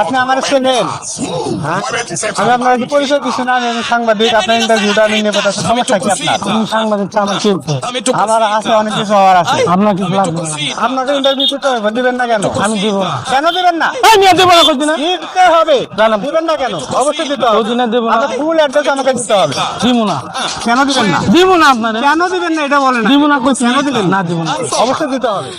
আপনি আমার চেনেন হ্যাঁ? আমি আপনার পরিচয় দিচ্ছি না আমি আমি সাংবাদিক আপনার ইন্টারভিউটা আমি নেব তার সমস্যা কি আপনার? সাংবাদিক আমার হচ্ছে? আমার আছে অনেক কিছু হওয়ার আছে। আপনার কিছু লাগবে আপনাকে ইন্টারভিউ দিতে হবে দিবেন না কেন? আমি দিব কেন দিবেন না? এই নিয়ে দেবো না দিতে হবে। দিবেন না কেন? অবশ্যই দিতে হবে। কদিনে দেবো না। ফুল অ্যাড্রেস আমাকে দিতে হবে। দিব না। কেন দিবেন না? দিব না আপনার। কেন দিবেন না? এটা বলেন দিব না কেন দিবেন না দিব না। অবশ্যই দিতে হবে।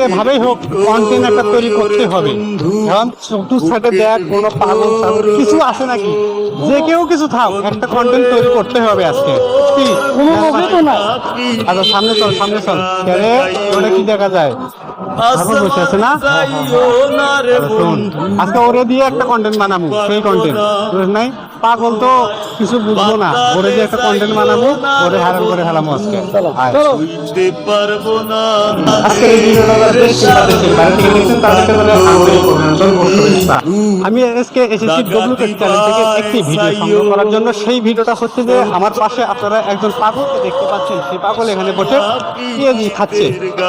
যেভাবেই হোক কন্টেন্ট একটা তৈরি করতে হবে। চতুর্থ সাইডে দেখ কোনো পাগল কিছু আছে নাকি? যে কেউ কিছু থাক একটা কন্টেন্ট তৈরি করতে হবে আজকে। কি? কোনো লোকই তো না। আচ্ছা সামনে চল সামনে চল। ওটা কি দেখা যায়? আচ্ছা, আজকে ওরে দিয়ে একটা কন্টেন্ট বানাবো সেই কন্টেন্ট নাই? পাগল তো কিছু বুঝব না। ওরে দিয়ে একটা কন্টেন্ট বানাবো ওরে হারাম করে ফেলামো আজকে। আজকে এই ভিডিওটা ও শুভেচ্ছা। আমি এসকে এসেছি ডব্লিউটেক চ্যানেল থেকে একটি ভিডিও সংগ্রহ করার জন্য সেই ভিডিওটা হচ্ছে যে আমার পাশে আপনারা একজন পাগলকে দেখতে পাচ্ছেন। সেই পাগল এখানে বসে পেঁয়াজি খাচ্ছে।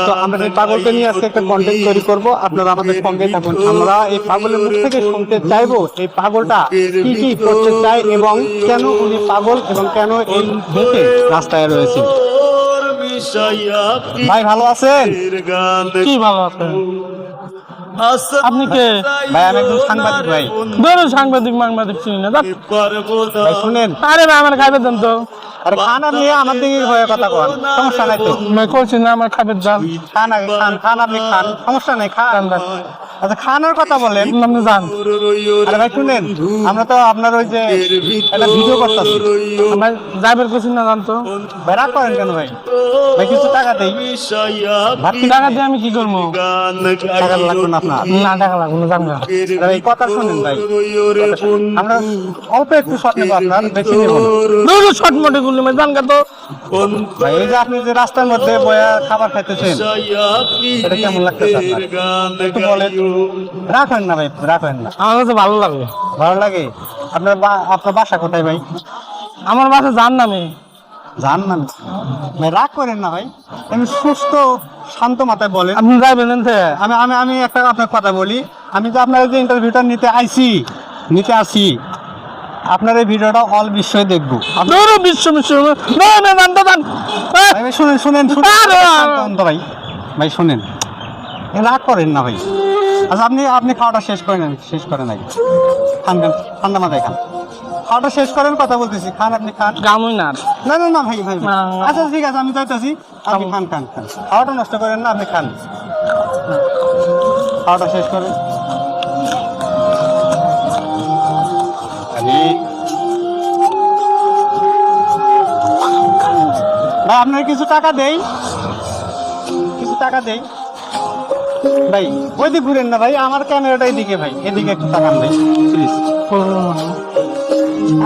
তো আমরা এই পাগলকে নিয়ে আজকে একটা কন্টেন্ট তৈরি করব। আপনারা আমাদের সঙ্গে থাকুন। আমরা এই পাগলের মুখ থেকে শুনতে চাইব। এই পাগলটা কি কি করতে চায় এবং কেন উনি পাগল এবং কেন এই দেশে রাস্তায় রয়েছে ভাই ভালো আছেন? কি ভালো আছে আপনি কে? ভাই আমি একজন সাংবাদিক ভাই। ধরো সাংবাদিক মাংবাদিক চিনি না। ভাই শুনেন। আরে ভাই আমার খাইবে দেন তো। আরে খান আপনি আমার দিকে হয়ে কথা কন। সমস্যা নাই তো। আমি করছি না আমার খাইবে যান খান খান খান আপনি খান। সমস্যা নাই খান। আচ্ছা খানের কথা বলেন। আপনি যান আরে ভাই শুনেন আমরা তো আপনার ওই যে একটা ভিডিও করতেছি। আমার যাইবার করছি না জান তো ভাই রাগ করেন কেন ভাই? ভাই কিছু টাকা দেই। ভাত টাকা দিয়ে আমি কি করব? টাকা লাগবে না আপনার। না টাকা লাগবে না জান। আরে ভাই কথা শুনেন ভাই। আমরা অল্প একটু শট নেব আপনার বেশি নেব না। শর্ট মোটে গুলি জান তো। এই যে আপনি যে রাস্তার মধ্যে বয়া খাবার খাইতেছেন এটা কেমন লাগতেছে একটু বলেন। রাখেন না ভাই রাখেন না। আমার কাছে ভালো লাগে। ভালো লাগে? আপনার বা- আপনার বাসা কোথায় ভাই? আমার বাসা জান না আমি জান না ভাই রাগ করেন না ভাই। আমি সুস্থ শান্ত মাথায় বলেন। আপনি যাইবেন এনতে? আমি আমি আমি একটা আপনার কথা বলি। আমি যে আপনার যে ইন্টারভিউটা নিতে আইছি নিতে আসি আপনার এই ভিডিওটা অল বিশ্বই দেখব আপনি- ধরো বিশ্ব বিশ্ব না না তো ভাই শুনেন শুনেন শুনেন ভাই ভাই শুনেন এ রাগ করেন না ভাই আচ্ছা আপনি আপনি খাওয়াটা শেষ করেন শেষ করেন আগে খান খান ঠান্ডা মাথায় খান খাওয়াটা শেষ করেন কথা বলতেছি খান আপনি খান গামই না না না না ভাই ভাই। না, না। আচ্ছা ঠিক আছে আমি যাইতেছি আপনি খান খান খান খাওয়াটা নষ্ট করেন না আপনি খান খাওয়াটা শেষ করেন ভাই আপনার কিছু টাকা দেই? কিছু টাকা দেই? ভাই ওই দিক ঘুরেন না ভাই আমার ক্যামেরাটা এদিকে ভাই এদিকে একটু টাকা ভাই প্লিজ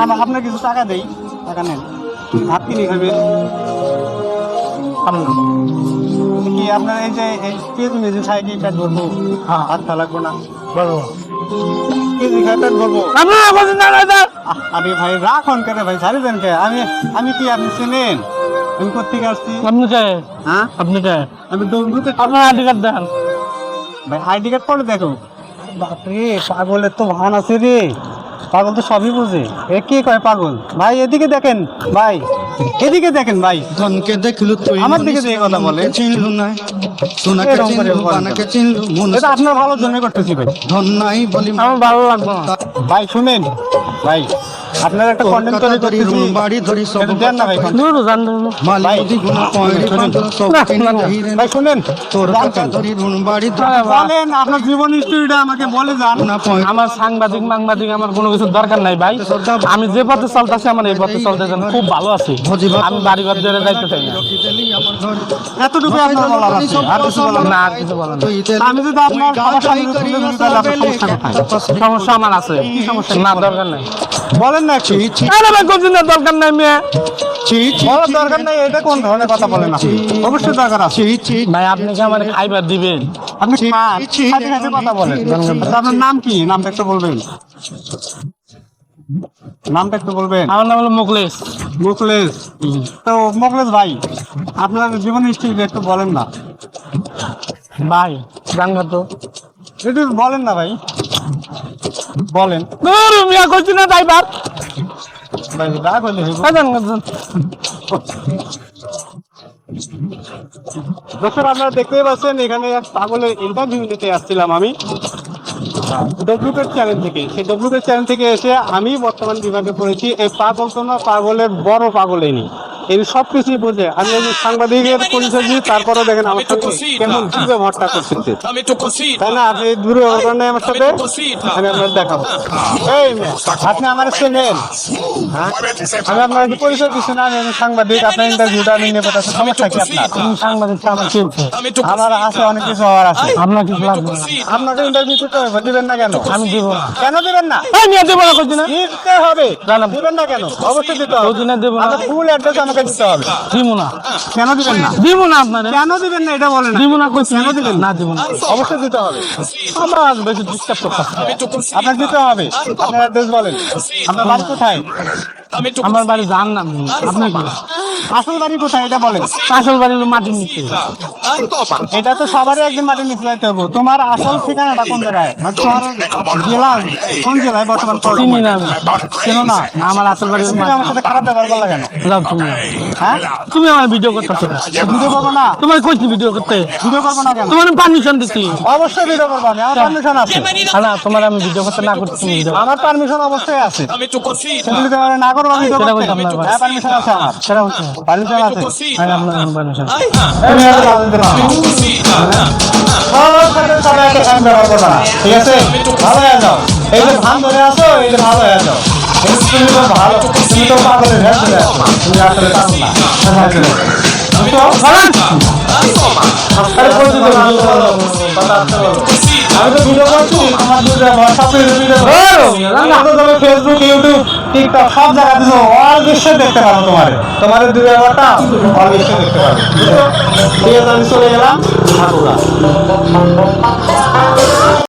আমার আপনার কিছু টাকা দেই টাকা নেন। ভাত কিনে কি আপনার এই যে এই কেজি মেজি সাইডে পেট ভরবো হাত খা লাগবো না। কেজি না আরে ভাই রাখন কেন ভাই ছাড়ি দেন কে? আমি আমি কি আপনি চেনেন? আমি কোথেকে আসছি? আপনি কে? হ্যাঁ? আপনি কে? আমি দৌড়তে আপনার আইডি কার্ড দেন। ভাই আইডি কার্ড পরে দেখো। বাপরে পাগলের তো ভান আছে রে। পাগল তো সবই বুঝে। এ কি কয় পাগল? ভাই এদিকে দেখেন ভাই। এদিকে দেখেন ভাই। ধনকে দেখলু তুই আমার দিকে দিয়ে কথা বলে। না। সোনাকে চিনলু বানাকে চিনলু এটা আপনার ভালো জন্য করতেছি ভাই। বলি। আমার ভালো লাগবে ভাই শুনেন। ভাই আপনার একটা কন্টেন্ট ধরি করতেছি। রুম বাড়ি ধরি সব দেন না ভাই জান না। ধীরে ভাই শুনেন। তোর কথা ধরি রুম বাড়ি ধরি বলেন আপনার জীবন হিস্ট্রিটা আমাকে বলে যান। আমার সাংবাদিক মাংবাদিক আমার কোনো কিছু দরকার নাই ভাই। আমি যে পথে চলতেছি আমার এই পথে চলতেছি আমি খুব ভালো আছি। আমি বাড়ি ঘর ধরে যাইতে চাই না। এতটুকু আপনার বলার আছে আর কিছু বলার না আর কিছু আমি যদি আপনার সমস্যা আপনার সমস্যা সমস্যা আমার আছে। কি সমস্যা? না দরকার নাই। বলেন না আরে ভাই দরকার নাই মেয়ে ছি ছি বলার দরকার নাই এটা কোন ধরনের কথা বলেন আপনি অবশ্যই দরকার আছে ছি ছি ভাই আপনি কি আমার খাইবার দিবেন আপনি কথা বলেন আচ্ছা, আপনার নাম কি নামটা একটু বলবেন নামটা একটু বলবেন আমার নাম হলো মুকলেশ তো মুখলেশ ভাই আপনার জীবন হিস্ট্রি একটু বলেন না ভাই তো একটু বলেন না ভাই বলেন মিয়া করছি না ড্রাইভার ভাই রাগ হইলে হইব। দর্শক, আপনারা দেখতেই পাচ্ছেন, এখানে পাগলের ইন্টারভিউ নিতে আসছিলাম আমি। ডব্লিউকেট চ্যানেল থেকে। সেই ডব্লিউকেট চ্যানেল থেকে এসে আমি বর্তমান বিভাগে পড়েছি, এই পাগল তো না পাগলের বড় পাগল এনি এই সব কিছুই বোঝে আমি এই যে সাংবাদিকের পরিচয় দিই তারপরে দেখেন আমার সাথে কেমন কি ব্যবহারটা করতেছে। Dame tu cosita. তাই না? আপনি দূরে নেই আমার সাথে? আমি আপনার দেখাবো। এই আপনি আমার চেনেন হ্যাঁ? আমি আপনার পরিচয় দিচ্ছি না আমি সাংবাদিক আপনার ইন্টারভিউটা আমি নেব তাতে সমস্যা কি আপনার? তুমি সাংবাদিক আমার চলছে আমার আছে অনেক কিছু হওয়ার আছে। আপনার কিছু লাগবে না। আপনাকে ইন্টারভিউ দিতে হবে দিবেন না কেন? আমি দিব না। কেন দিবেন না? এই মিয়া দেবো না করছি না। দিতে হবে। দিবেন না কেন? অবশ্যই দিতে হবে। ওদিনে দেবো না। ফুল অ্যাড্রেস হবে। দিব না। কেন দিবেন না? দিব না আপনারে। কেন দিবেন না? এটা বলেন দিব না কেন দিবেন না? দিব না। অবশ্যই দিতে হবে। আমার আজ বেশি ডিস্টার্ব দিতে হবে। আপনার অ্যাড্রেস বলেন। আপনার বাড়ি কোথায়? আমার বাড়ি আপনার কি? আসল বাড়ি কোথায়? এটা বলেন। আসল বাড়ি হলো মাটির নিচে। এটা তো সবারই একদিন মাটি নিচে যাইতে হবে। তোমার আসল ঠিকানাটা কোন জায়গায়? জেলা কোন জেলায় বর্তমান চিনি না চেনো না? আমার আসল বাড়ি তুমি আমার সাথে খারাপ ব্যবহার করলে কেন? তুমি। হ্যাঁ? তুমি আমার ভিডিও করতেছো ভিডিও করব না? তোমার কইছি ভিডিও করতে? ভিডিও করব না কেন? তোমার পারমিশন দিছি অবশ্যই ভিডিও করব আমি। আমার পারমিশন আছে। না তোমার আমি ভিডিও করতে না তুমি ভিডিও আমার পারমিশন অবশ্যই আছে। Dame tu cosita. সেগুলি তো না করব ভিডিও সেটা বলছি হ্যাঁ পারমিশন আছে আমার সেটা হচ্ছে পারমিশন আছে। আমি আপনার পারমিশন। আমি কাজ ব্যবহার করবে না, ঠিক আছে? ভালো হয়ে যাও। এই যে ধান ধরে আছো এই যে ভালো হয়ে যাও। তুমি তো ভালো তুমি তো পাগলের ভেদ তুমি আসলে পাগল না। ফেসবুক ইউটিউব টিকটক সব জায়গায় অল বিশ্বে দেখতে পারো তোমার তোমার দুই ব্যবহারটা অল বিশ্বে দেখতে পারো ঠিক আছে আমি চলে গেলাম ঠাকুরা